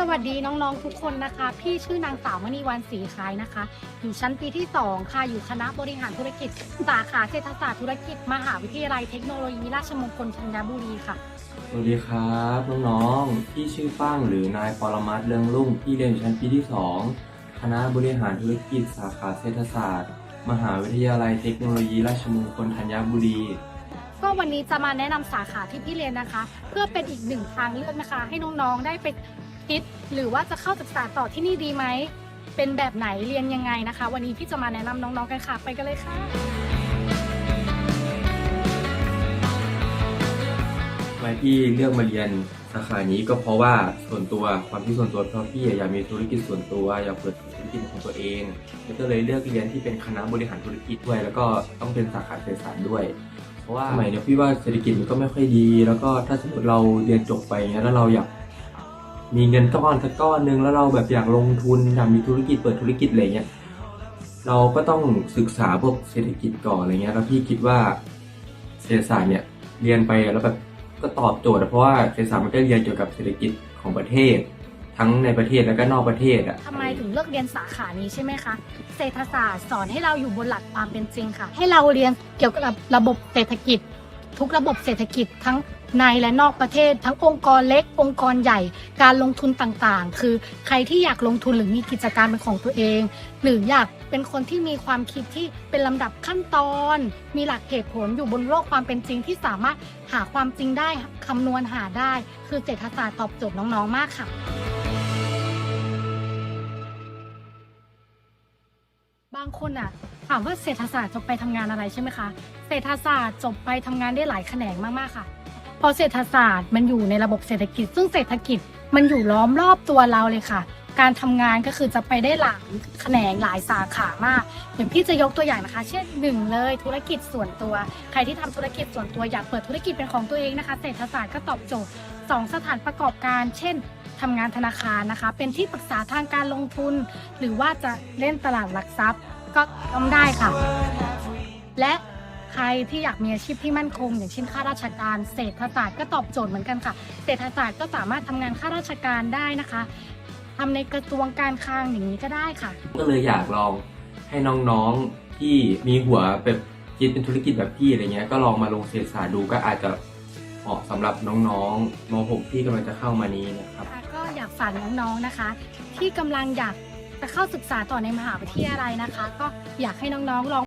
สวัสดีน้องๆทุกคนนะคะ พี่ชื่อนางสาวมณีวันศรีคล้ายนะคะ อยู่ชั้นปีที่ 2 ค่ะ อยู่คณะบริหารธุรกิจ สาขาเศรษฐศาสตร์ธุรกิจ มหาวิทยาลัยเทคโนโลยีราชมงคลธัญบุรีค่ะ สวัสดีครับน้องๆพี่ชื่อป้างหรือนายปรมัตถ์เรืองรุ่งพี่เรียนอยู่ชั้นปีที่ 2 คณะบริหารธุรกิจ สาขาเศรษฐศาสตร์ มหาวิทยาลัยเทคโนโลยีราชมงคลธัญบุรีก็วันนี้จะมาแนะนำสาขาที่พี่เรียนนะคะ เพื่อเป็นอีกหนึ่งทางเลือกนะคะ ให้น้องๆได้ไป คิด หรือว่าจะเข้าศึกษาต่อที่นี่ดีไหม เป็นแบบไหนเรียนยังไงนะคะ วันนี้พี่จะมาแนะนำน้องๆกันค่ะ ไปกันเลยค่ะ ทำไมพี่เลือกมาเรียนสาขานี้ก็เพราะว่าส่วนตัวความที่ส่วนตัวเพราะพี่อยากมีธุรกิจส่วนตัวอยากเปิดธุรกิจของตัวเองแล้วก็เลยเลือกเรียนที่เป็นคณะบริหารธุรกิจด้วย แล้วก็ต้องเป็นสาขาเศรษฐศาสตร์ด้วย เพราะว่าสมัยเนี้ยพี่ว่าเศรษฐกิจมันก็ไม่ค่อยดี แล้วก็ถ้าสมมติเราเรียนจบไปเงี้ยแล้วเราอยาก มีเงินก้อนสักก้อนหนึงแล้วเราแบบอยากลงทุนอยากมีธุรกิจเปิดธุรกิจอะไรเงี้ยเราก็ต้องศึกษาพวกเศรษฐกิจก่อนอะไรเงี้ยแล้วพี่คิดว่าเศรษฐศาสตร์เนี่ยเรียนไปแล้วแบบก็ตอบโจทย์เพราะว่าเศรษฐศาสตร์มันก็เรียนเกี่ยวกับเศรษฐกิจของประเทศ ทั้งในประเทศแล้วก็นอกประเทศอะทำไมถึงเลือกเรียนสาขานี้ใช่ไหมคะเศรษฐศาสตร์สอนให้เราอยู่บนหลักความเป็นจริงค่ะ ให้เราเรียนเกี่ยวกับระบบเศรษฐกิจ ทุกระบบเศรษฐกิจทั้งในและนอกประเทศ ทั้งองค์กรเล็ก องค์กรใหญ่ การลงทุนต่างๆ คือใครที่อยากลงทุนหรือมีกิจการเป็นของตัวเอง หรืออยากเป็นคนที่มีความคิดที่เป็นลำดับขั้นตอน มีหลักเหตุผลอยู่บนโลกความเป็นจริงที่สามารถหาความจริงได้คำนวณหาได้ คือเศรษฐศาสตร์ตอบโจทย์น้องๆมากค่ะบางคนอะ ถามว่าเศรษฐศาสตร์จบไปทำงานอะไรใช่ไหมคะ เศรษฐศาสตร์จบไปทำงานได้หลายแขนงมากๆค่ะพราะเศรษฐศาสตร์มันอยู่ในระบบเศรษฐกิจ ซึ่งเศรษฐกิจมันอยู่ล้อมรอบตัวเราเลยค่ะ การทำงานก็คือจะไปได้หลายแขนงหลายสาขามากเดี๋ยวพี่จะยกตัวอย่างนะคะ เช่นหนึ่งเลยธุรกิจส่วนตัว ใครที่ทำธุรกิจส่วนตัวอยากเปิดธุรกิจเป็นของตัวเองนะคะ เศรษฐศาสตร์ก็ตอบโจทย์สองสถานประกอบการ เช่นทำงานธนาคารนะคะ เป็นที่ปรึกษาทางการลงทุน หรือว่าจะเล่นตลาดหลักทรัพย์ ก็ต้องได้ค่ะ และใครที่อยากมีอาชีพที่มั่นคง อย่างเช่นข้าราชการ เศรษฐศาสตร์ก็ตอบโจทย์เหมือนกันค่ะ เศรษฐศาสตร์ก็สามารถทำงานข้าราชการได้นะคะทำในกระทรวงการคลังอย่างนี้ก็ได้ค่ะ ก็เลยอยากลองให้น้องๆที่มีหัวแบบคิดเป็นธุรกิจแบบพี่อะไรเงี้ยก็ลองมาลงเศรษฐศาสตร์ดูก็อาจจะเหมาะสำหรับน้องๆม .6 ที่กำลังจะเข้ามานี้นะครับค่ะก็อยากฝากน้องๆนะคะ ที่กำลังอยาก จะเข้าศึกษาต่อในมหาวิทยาลัยนะคะ ก็อยากให้น้องๆลอง